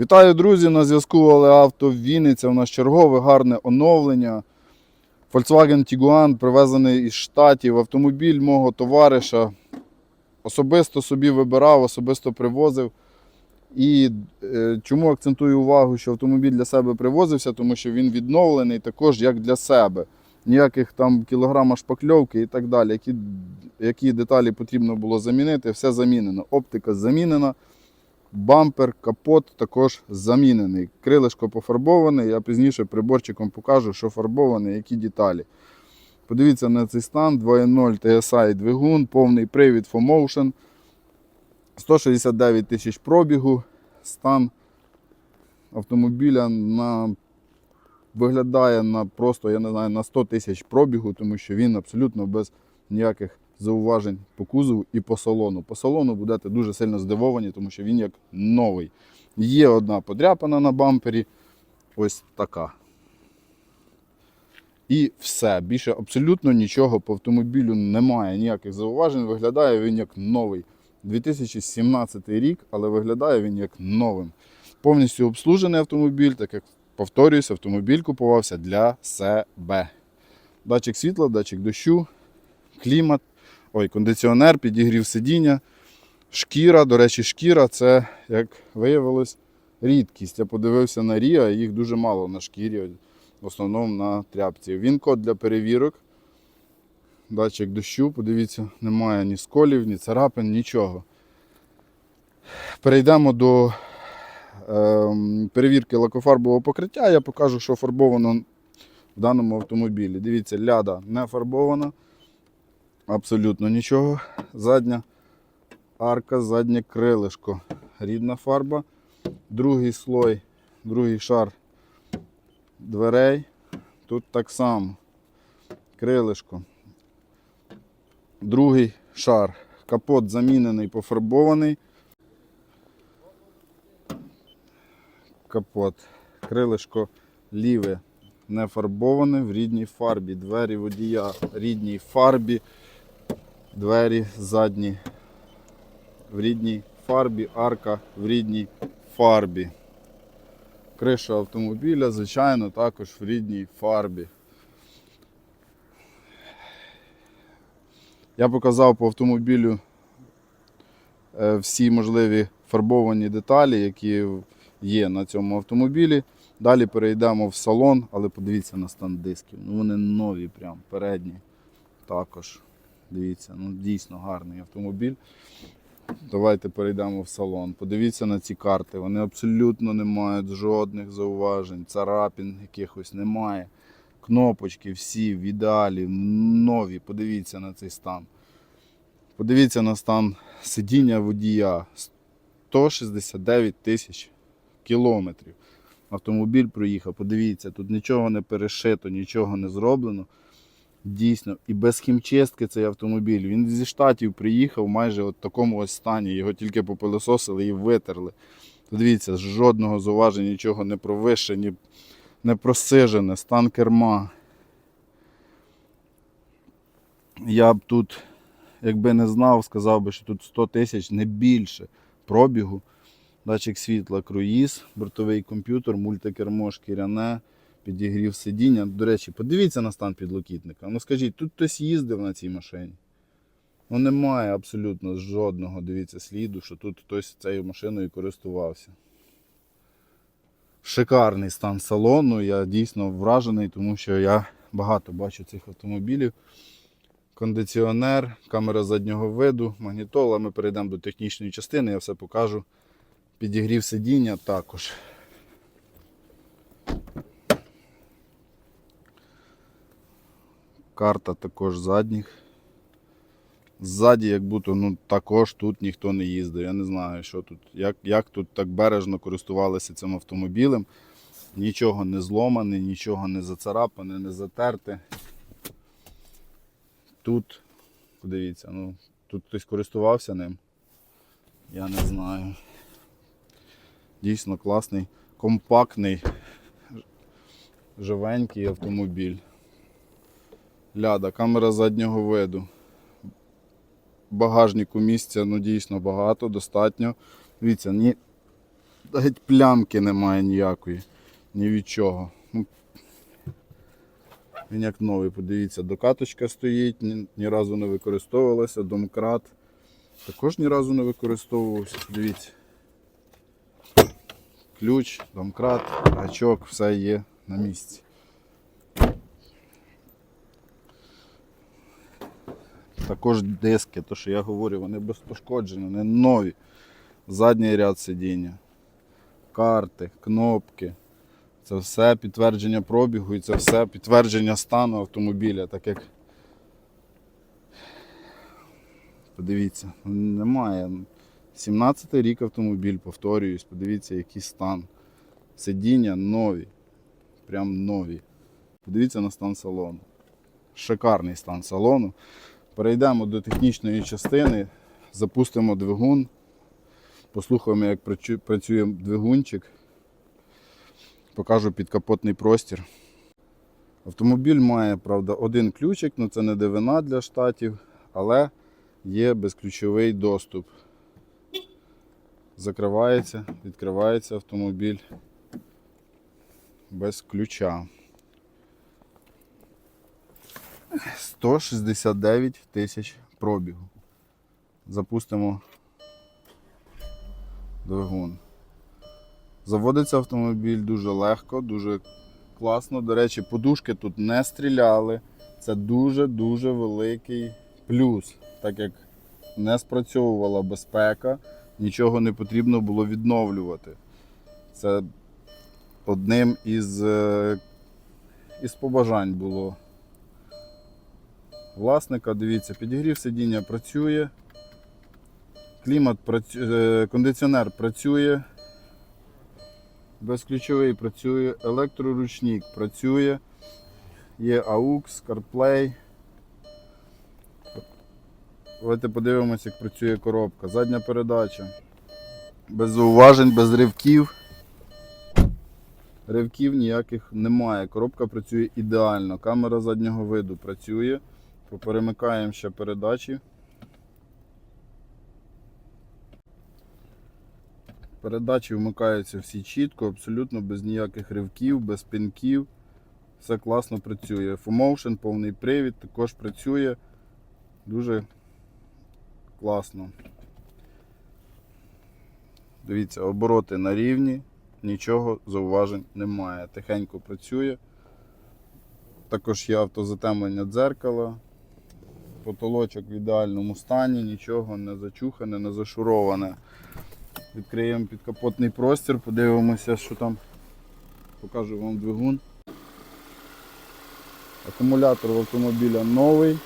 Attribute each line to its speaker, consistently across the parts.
Speaker 1: Вітаю, друзі! На зв'язку Оле Авто Вінниця. У нас чергове гарне оновлення. Volkswagen Tiguan привезений із Штатів. Автомобіль мого товариша. Особисто собі вибирав, особисто привозив. І е, чому акцентую увагу, що автомобіль для себе привозився, тому що він відновлений також як для себе. Ніяких там кілограма шпакльовки і так далі. Які, які деталі потрібно було замінити, все замінено. Оптика замінена. Бампер, капот також замінений. Крилишко пофарбоване. Я пізніше приборчиком покажу, що фарбоване, які деталі. Подивіться на цей стан 2.0 TSI двигун, повний привід 4Motion. 169 тисяч пробігу. Стан автомобіля на, виглядає на просто, я не знаю, на 100 тисяч пробігу, тому що він абсолютно без ніяких зауважень по кузову і по салону. По салону будете дуже сильно здивовані, тому що він як новий. Є одна подряпана на бампері, ось така. І все. Більше абсолютно нічого по автомобілю немає. Ніяких зауважень. Виглядає він як новий. 2017 рік, але виглядає він як новим. Повністю обслужений автомобіль, так як повторююсь, автомобіль купувався для себе. Датчик світла, датчик дощу, клімат, ой, кондиціонер, підігрів сидіння, шкіра. До речі, шкіра це, як виявилось, рідкість. Я подивився на Ріа, їх дуже мало на шкірі, в основному на тряпці. Він код для перевірок. Датчик дощу, подивіться, немає ні сколів, ні царапин, нічого. Перейдемо до ем, перевірки лакофарбового покриття. Я покажу, що фарбовано в даному автомобілі. Дивіться, ляда не фарбована. Абсолютно нічого. Задня арка, заднє крилишко. Рідна фарба. Другий слой, другий шар дверей. Тут так само. Крилишко. Другий шар. Капот замінений, пофарбований. Капот. Крилишко ліве не фарбоване в рідній фарбі. Двері водія рідній фарбі. Двері задні в рідній фарбі, арка в рідній фарбі. Криша автомобіля, звичайно, також в рідній фарбі. Я показав по автомобілю е, всі можливі фарбовані деталі, які є на цьому автомобілі. Далі перейдемо в салон, але подивіться на стан дисків. Ну вони нові, прям передні. Також. Дивіться, ну дійсно гарний автомобіль. Давайте перейдемо в салон. Подивіться на ці карти. Вони абсолютно не мають жодних зауважень, царапін якихось немає. Кнопочки всі в ідеалі, нові. Подивіться на цей стан. Подивіться на стан сидіння водія. 169 тисяч кілометрів. Автомобіль проїхав. Подивіться, тут нічого не перешито, нічого не зроблено. Дійсно, і без хімчистки цей автомобіль. Він зі штатів приїхав майже в такому ось стані. Його тільки попилососили і витерли. Подивіться, жодного зауваження, нічого не провище, ні, не просижене, стан керма. Я б тут, якби не знав, сказав би, що тут 100 тисяч, не більше пробігу. Датчик світла, круїз, бортовий комп'ютер, мультикермо шкіряне, підігрів сидіння. До речі, подивіться на стан підлокітника. Ну скажіть, тут хтось їздив на цій машині? Ну немає абсолютно жодного, дивіться, сліду, що тут хтось цією машиною користувався. Шикарний стан салону. Я дійсно вражений, тому що я багато бачу цих автомобілів. Кондиціонер, камера заднього виду, магнітола. Ми перейдемо до технічної частини, я все покажу. Підігрів сидіння також. Карта також задніх. Ззаді, як будто ну, також тут ніхто не їздив. Я не знаю, що тут, як, як тут так бережно користувалися цим автомобілем. Нічого не зломане, нічого не зацарапане, не затерте. Тут, подивіться, ну, тут хтось користувався ним. Я не знаю. Дійсно класний, компактний, живенький автомобіль. Ляда, камера заднього виду. Багажнику місця ну, дійсно багато, достатньо. Дивіться, ні, навіть плямки немає ніякої. Ні від чого. Ну, Він як новий, подивіться, докаточка стоїть, ні, ні разу не використовувалася, домкрат також ні разу не використовувався. Дивіться. Ключ, домкрат, гачок, все є на місці. Також диски, то що я говорю, вони без пошкоджень, вони нові. Задній ряд сидіння, карти, кнопки. Це все підтвердження пробігу і це все підтвердження стану автомобіля, так як Подивіться, немає. 17 й рік автомобіль, повторююсь, подивіться, який стан. Сидіння нові. Прям нові. Подивіться на стан салону. Шикарний стан салону. Перейдемо до технічної частини, запустимо двигун, послухаємо, як працює двигунчик. Покажу підкапотний простір. Автомобіль має, правда, один ключик, але це не дивина для штатів, але є безключовий доступ. Закривається, відкривається автомобіль без ключа. 169 тисяч пробігу. Запустимо двигун. Заводиться автомобіль дуже легко, дуже класно. До речі, подушки тут не стріляли. Це дуже-дуже великий плюс, так як не спрацьовувала безпека, нічого не потрібно було відновлювати. Це одним із, е, із побажань було власника. Дивіться, підігрів сидіння працює, клімат працює, кондиціонер працює, безключовий працює, електроручник працює, є AUX, CarPlay. Давайте подивимося, як працює коробка. Задня передача. Без зауважень, без ривків. Ривків ніяких немає. Коробка працює ідеально. Камера заднього виду працює. Поперемикаємо ще передачі. Передачі вмикаються всі чітко, абсолютно без ніяких ривків, без пінків. Все класно працює. FOMotion, повний привід також працює. Дуже класно. Дивіться, обороти на рівні, нічого зауважень немає. Тихенько працює. Також є автозатемлення дзеркала. Потолочок в ідеальному стані, нічого не зачухане, не зашуроване. Відкриємо підкапотний простір, подивимося, що там. Покажу вам двигун. Акумулятор в автомобіля новий.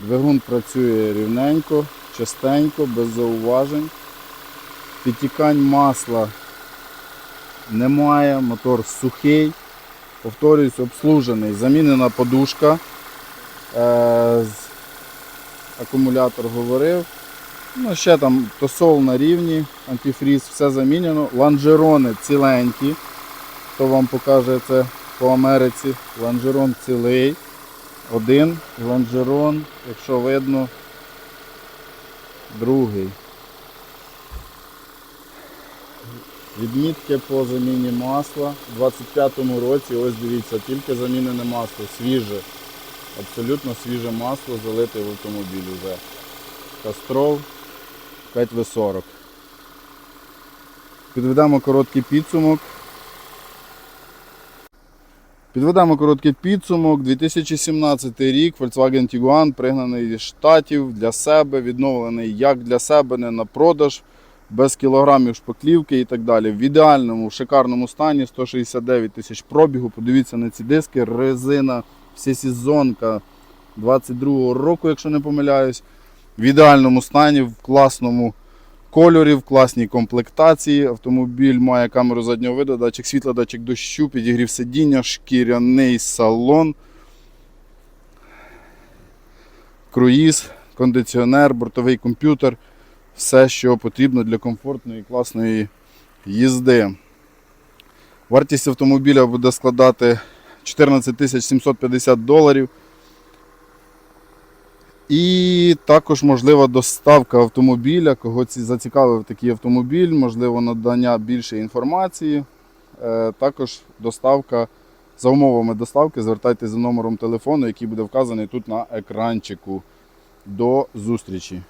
Speaker 1: Двигун працює рівненько, частенько, без зауважень. Підтікань масла немає, мотор сухий. Повторюсь, обслужений. Замінена подушка. Е, акумулятор говорив. Ну, ще там тосол на рівні, антифріз, все замінено. Ланжерони ціленькі. Хто вам покаже це по Америці? Ланжерон цілий. Один лонжерон, якщо видно, другий. Відмітки по заміні масла. У 25-му році, ось дивіться, тільки замінене масло, свіже. Абсолютно свіже масло залите в автомобіль вже. Кастрол 5В40. Підведемо короткий підсумок. Підведемо короткий підсумок. 2017 рік Volkswagen Tiguan пригнаний зі штатів для себе, відновлений як для себе, не на продаж, без кілограмів шпаклівки і так далі. В ідеальному, в шикарному стані 169 тисяч пробігу. Подивіться на ці диски, резина, всесезонка 22-го року, якщо не помиляюсь. В ідеальному стані, в класному кольорі, в класній комплектації. Автомобіль має камеру заднього виду, датчик світла, датчик дощу, підігрів сидіння, шкіряний салон, круїз, кондиціонер, бортовий комп'ютер. Все, що потрібно для комфортної класної їзди. Вартість автомобіля буде складати 14 750 доларів. І також можлива доставка автомобіля, кого зацікавив такий автомобіль, можливо, надання більше інформації. Е, Також доставка за умовами доставки звертайтеся за номером телефону, який буде вказаний тут на екранчику. До зустрічі!